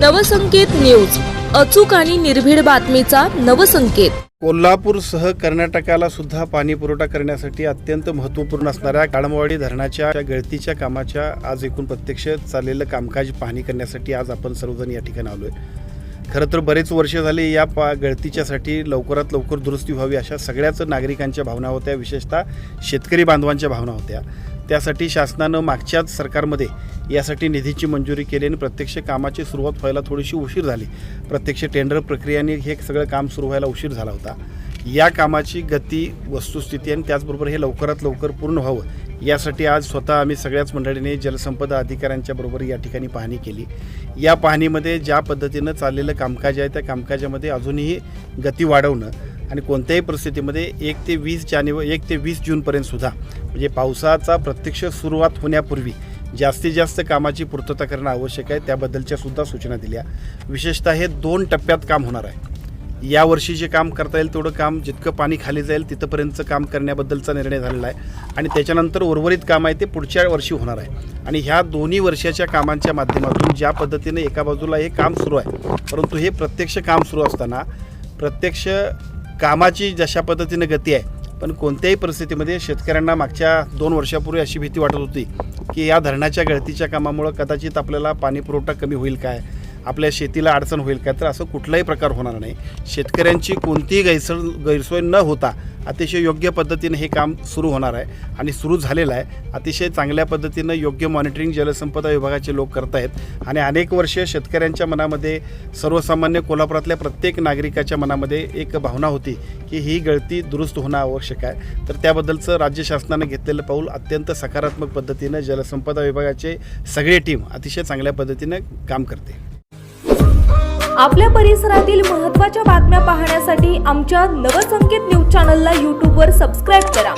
Navsanket news. अचूक आणि निर्भीड बातमीचा नवसंकेत. कोल्हापूरसह कर्नाटकाला सुद्धा पाणी पुरवठा करण्यासाठी अत्यंत महत्त्वपूर्ण असणाऱ्या काळमवाडी धरणाच्या गळतीच्या कामाच्या आज एकूण प्रत्यक्ष चाललेलं कामकाज पाहणी करण्यासाठी आज आपण सर्वजण या ठिकाणी आलो आहे खरं तर बरेच वर्ष झाले या पा गळतीच्यासाठी लवकरात लवकर दुरुस्ती व्हावी अशा सगळ्याच नागरिकांच्या भावना होत्या विशेषतः शेतकरी बांधवांच्या भावना होत्या. त्यासाठी शासनानं मागच्याच सरकारमध्ये यासाठी निधीची मंजुरी केली आणि प्रत्यक्ष कामाची सुरुवात व्हायला थोडीशी उशीर झाली. प्रत्यक्ष टेंडर प्रक्रियाने हे सगळं काम सुरू व्हायला उशीर झाला होता. या कामाची गती वस्तुस्थिती आणि त्याचबरोबर हे लवकरात लवकर पूर्ण व्हावं यासाठी आज स्वतः आम्ही सगळ्याच मंडळीने जलसंपदा अधिकाऱ्यांच्या बरोबर या ठिकाणी पाहणी केली. या पाहणीमध्ये ज्या पद्धतीनं चाललेलं कामकाज आहे त्या कामकाजामध्ये अजूनही गती वाढवणं आणि कोणत्याही परिस्थितीमध्ये एक ते वीस जानेवारी एक ते वीस जूनपर्यंत सुद्धा म्हणजे पावसाचा प्रत्यक्ष सुरुवात होण्यापूर्वी जास्तीत जास्त कामाची पूर्तता करणं आवश्यक आहे. त्याबद्दलच्या सुद्धा सूचना दिल्या. विशेषतः हे दोन टप्प्यात काम होणार आहे. यावर्षी जे काम करता येईल तेवढं काम जितकं पाणी खाली जाईल तिथंपर्यंतचं काम करण्याबद्दलचा निर्णय झालेला आहे. आणि त्याच्यानंतर उर्वरित काम आहे ते पुढच्या वर्षी होणार आहे. आणि ह्या दोन्ही वर्षाच्या कामांच्या माध्यमातून ज्या पद्धतीने एका बाजूला हे काम सुरू आहे परंतु हे प्रत्यक्ष काम सुरू असताना प्रत्यक्ष कामाची जशा पद्धतीनं गती आहे पण कोणत्याही परिस्थितीमध्ये शेतकऱ्यांना मागच्या दोन वर्षापूर्वी अशी भीती वाटत होती की या धरणाच्या गळतीच्या कामामुळं कदाचित आपल्याला पाणीपुरवठा कमी होईल काय? आपल्या शेतीला अडचण होईल काय तर असं कुठलाही प्रकार होणार नाही. शेतकऱ्यांची कोणतीही गैरसोय गैरसोय न होता अतिशय योग्य पद्धतीने हे काम सुरू होणार आहे आणि सुरू झालेलं आहे. अतिशय चांगल्या पद्धतीनं योग्य मॉनिटरिंग जलसंपदा विभागाचे लोक करत आहेत आणि अनेक वर्ष शेतकऱ्यांच्या मनामध्ये सर्वसामान्य कोल्हापुरातल्या प्रत्येक नागरिकाच्या मनामध्ये एक भावना होती की ही गळती दुरुस्त होणं आवश्यक आहे. तर त्याबद्दलचं राज्य शासनानं घेतलेलं पाऊल अत्यंत सकारात्मक पद्धतीनं जलसंपदा विभागाचे सगळे टीम अतिशय चांगल्या पद्धतीनं काम करते. आपल्या परिसरातील महत्त्वाच्या बातम्या पाहण्यासाठी आमच्या नवसंकेत न्यूज चॅनलला यूट्यूबवर सबस्क्राईब करा.